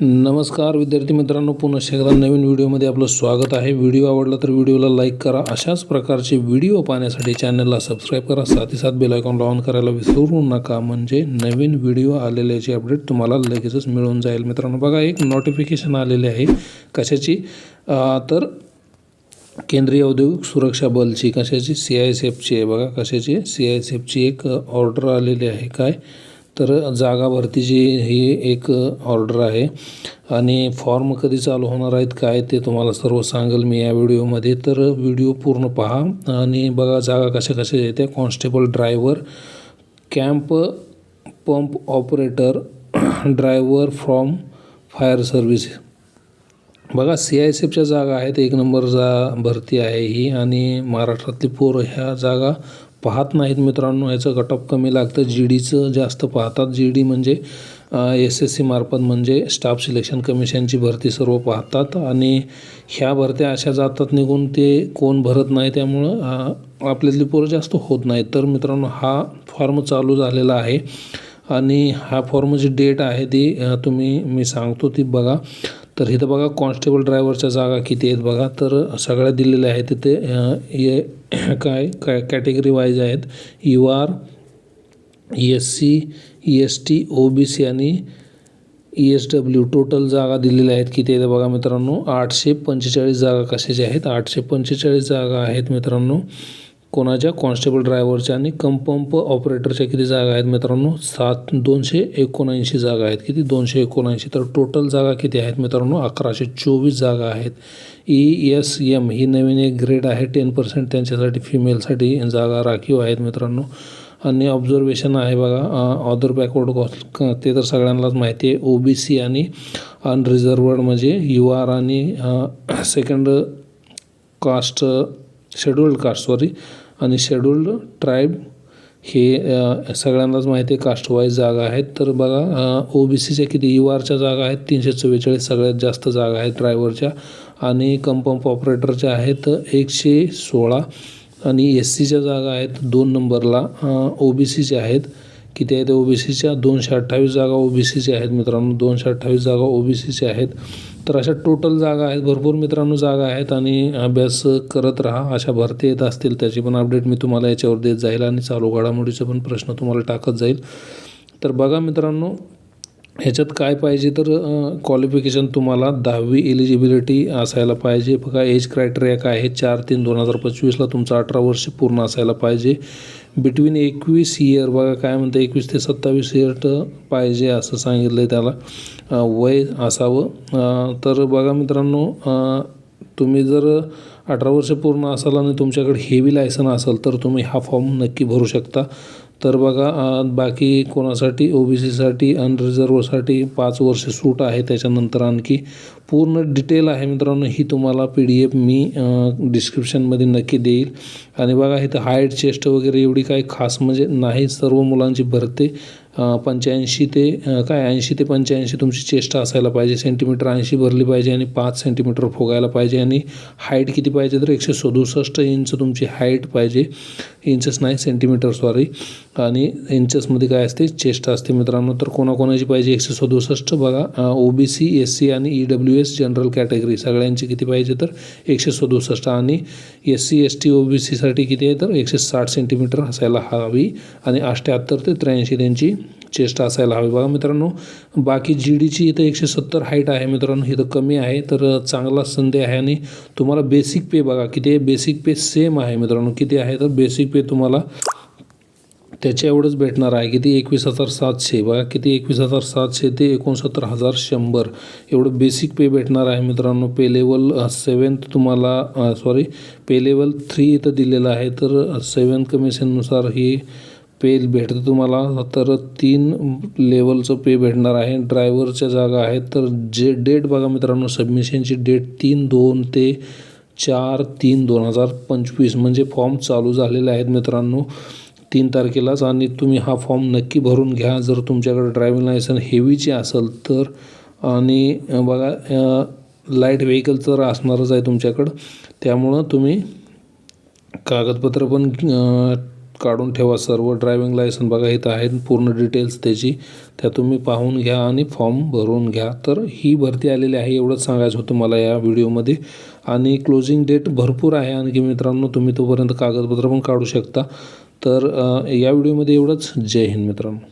नमस्कार विद्यार्थी मित्रांनो पुन्हा एकदा नवीन व्हिडिओमध्ये आपलं स्वागत आहे. व्हिडिओ आवडला तर व्हिडिओला लाईक करा. अशाच प्रकारचे व्हिडिओ पाहण्यासाठी चॅनलला सबस्क्राईब करा. साथी साथ बेल ऑन करायला विसरू नका. म्हणजे नवीन व्हिडिओ आलेल्याची अपडेट तुम्हाला लगेचच मिळून जाईल. मित्रांनो बघा एक नोटिफिकेशन आलेले आहे. कशाची? तर केंद्रीय औद्योगिक सुरक्षा बलची. कशाची? सी आय एस एफची आहे. बघा कशाची? सी आय एस एफची एक ऑर्डर आलेली आहे. काय? तर जागा भरतीची ही एक ऑर्डर आहे आणि फॉर्म कधी चालू होणार आहेत काय ते तुम्हाला सर्व सांगेल मी या व्हिडिओमध्ये. तर व्हिडिओ पूर्ण पहा आणि बघा जागा कशा कशा येते. Constable driver camp pump operator driver from fire service. बघा सी आय सी एफच्या जागा आहेत. एक नंबर जा भरती आहे ही आणि महाराष्ट्रातली पोरं ह्या जागा पाहत नाहीत मित्रांनो याचं कटऑफ कमी लागतं. जी डीचं जास्त पाहतात. जी डी म्हणजे एस एस सी मार्फत म्हणजे स्टाफ सिलेक्शन कमिशनची भरती सर्व पाहतात. आणि ह्या भरत्या अशा जातात निघून ते कोण भरत नाही त्यामुळं आपल्यातली पोरं जास्त होत नाही तर मित्रांनो हा फॉर्म चालू झालेला आहे. आणि हा फॉर्मची डेट आहे ती तुम्ही मी सांगतो ती बघा. तर इथं बघा कॉन्स्टेबल ड्रायव्हरच्या जागा किती आहेत बघा. तर सगळ्या दिलेल्या आहेत तिथे ये काय काय कॅटेगरी वाईज आहेत. U R S C S T O B C आणि ई एस डब्ल्यू टोटल जागा दिलेल्या आहेत. किती आहेत बघा मित्रांनो? आठशे पंचेचाळीस जागा कशाच्या आहेत? आठशे पंचेचाळीस जागा आहेत मित्रांनो. कोणाच्या कॉन्स्टेबल ड्रायव्हरच्या आणि कंपंप ऑपरेटरच्या किती जागा आहेत मित्रांनो? सात दोनशे एकोणऐंशी जागा आहेत. किती? दोनशे एकोणऐंशी. तर टोटल जागा किती आहेत मित्रांनो? अकराशे चोवीस जागा आहेत. ई एस एम ही नवीन एक ग्रेड आहे. टेन पर्सेंट त्यांच्यासाठी फिमेलसाठी जागा राखीव आहेत मित्रांनो. आणि ऑब्झर्वेशन आहे बघा ऑदर बॅकवर्ड कॉस्ट ते तर सगळ्यांनाच माहिती आहे. ओ बी सी आणि अनरिझर्वड म्हणजे यू आर आणि second caste scheduled caste sorry आणि शेड्युल्ड ट्राईब हे सगळ्यांनाच माहिती आहे कास्ट वाईज जागा आहेत. तर बघा ओ बी सीच्या किती यू आरच्या जागा आहेत तीनशे चव्वेचाळीस सगळ्यात जास्त जागा आहेत ड्रायव्हरच्या आणि कंपंप ऑपरेटरच्या आहेत एकशे सोळा. आणि एस सीच्या जागा आहेत दोन नंबरला ओ बी सीच्या आहेत. किती आहेत? ओ बी सीच्या दोनशे अठ्ठावीस जागा ओ बी सीच्या आहेत मित्रांनो. दोनशे अठ्ठावीस जागा ओ बी सीच्या आहेत. तर अशा टोटल जागा आहेत. भरपूर मित्रांनो जागा आहेत आणि अभ्यास करत राहा. अशा भरती येत असतील त्याची पण अपडेट मी तुम्हाला याच्यावर देत जाईल आणि चालू घडामोडीचे पण प्रश्न तुम्हाला टाकत जाईल. तर बघा मित्रांनो ह्याच्यात काय पाहिजे तर क्वालिफिकेशन तुम्हाला दहावी एलिजिबिलिटी असायला पाहिजे. बघा एज क्रायटेरिया काय आहे चार तीन दोन हजार पंचवीसला तुमचं अठरा वर्ष पूर्ण असायला पाहिजे. बिटवीन एकवीस इयर बघा काय म्हणतं एकवीस ते सत्तावीस इयर पाहिजे असं सांगितलं आहे त्याला वय असावं. तर बघा मित्रांनो तुम्ही जर अठरा वर्ष पूर्ण असाल आणि तुमच्याकडे हेवी लायसन असेल तर तुम्ही हा फॉर्म नक्की भरू शकता. तर बघा बाकी कोणासाठी? ओ बी सीसाठी अनरिझर्वसाठी पाच वर्ष सूट आहे. त्याच्यानंतर आणखी पूर्ण डिटेल आहे मित्रांनो. ही तुम्हाला पी डी एफ मी डिस्क्रिप्शनमध्ये नक्की देईल. आणि बघा इथं हाईट चेस्ट वगैरे एवढी काही खास म्हणजे नाही. सर्व मुलांची भरते. पंच्याऐंशी ते काय ऐंशी ते पंच्याऐंशी तुमची चेस्ट असायला पाहिजे. सेंटीमीटर ऐंशी भरली पाहिजे आणि पाच सेंटीमीटर फोगायला पाहिजे आणि हाईट किती पाहिजे तर एकशे सदुसष्ट इंच तुमची हाईट पाहिजे. इंचेस नाही सेंटीमीटर सॉरी आणि इंचेसमध्ये काय असते? चेस्ट असते मित्रांनो. तर कोणाकोणाची पाहिजे? एकशे सदुसष्ट बघा. O B C S C आणि E W S general category सगळ्यांची किती पाहिजे तर एकशे सदुसष्ट आणि S C S T O B सीसाठी किती आहे तर एकशे साठ सेंटीमीटर असायला हवी. आणि अठ्ठ्याहत्तर ते त्र्याऐंशी त्यांची चेष्टा असायला हवी. बघा मित्रांनो बाकी जी डीची इथं एकशे सत्तर हाईट आहे मित्रांनो इथं कमी आहे तर चांगला संधी आहे आणि तुम्हाला बेसिक पे बघा किती आहे? बेसिक पे सेम आहे मित्रांनो. किती आहे? तर बेसिक पे तुम्हाला त्याच्या एवढंच भेटणार आहे. किती? एकवीस हजार सातशे. बघा किती? एकवीस हजार सातशे ते एकोणसत्तर हजार शंभर. एवढं बेसिक पे भेटणार आहे मित्रांनो. पे लेवल सेवन्थ तुम्हाला सॉरी पे लेवल थ्री इथं दिलेलं आहे. तर सेवन्थ कमिशननुसार ही पे भेटतं तुम्हाला. तर तीन लेवलचं पे भेटणार आहे. ड्रायव्हरच्या जागा आहेत. तर जे डेट बघा मित्रांनो सबमिशनची डेट तीन दोन ते चार तीन दोन हजार पंचवीस म्हणजे फॉर्म चालू झालेले आहेत मित्रांनो तीन तारखेलाच. आणि तुम्ही हा फॉर्म नक्की भरून घ्या. जर तुमच्याकडे ड्रायव्हिंग लायसन हेवीची असेल तर. आणि बघा लाइट व्हेकल तर असणारच आहे तुमच्याकडं. त्यामुळं तुम्ही कागदपत्र पण काढून ठेवा. सर्व ड्रायव्हिंग लायसन बघा इथं आहेत पूर्ण डिटेल्स त्याची. त्या तुम्ही पाहून घ्या आणि फॉर्म भरून घ्या. तर ही भरती आलेली आहे एवढंच सांगायचं होतं मला या व्हिडिओमध्ये आणि क्लोजिंग डेट भरपूर आहे आणखी मित्रांनो तुम्ही तोपर्यंत कागदपत्र पण काढू शकता. तर या व्हिडिओमध्ये एवढंच. जय हिंद मित्रांनो.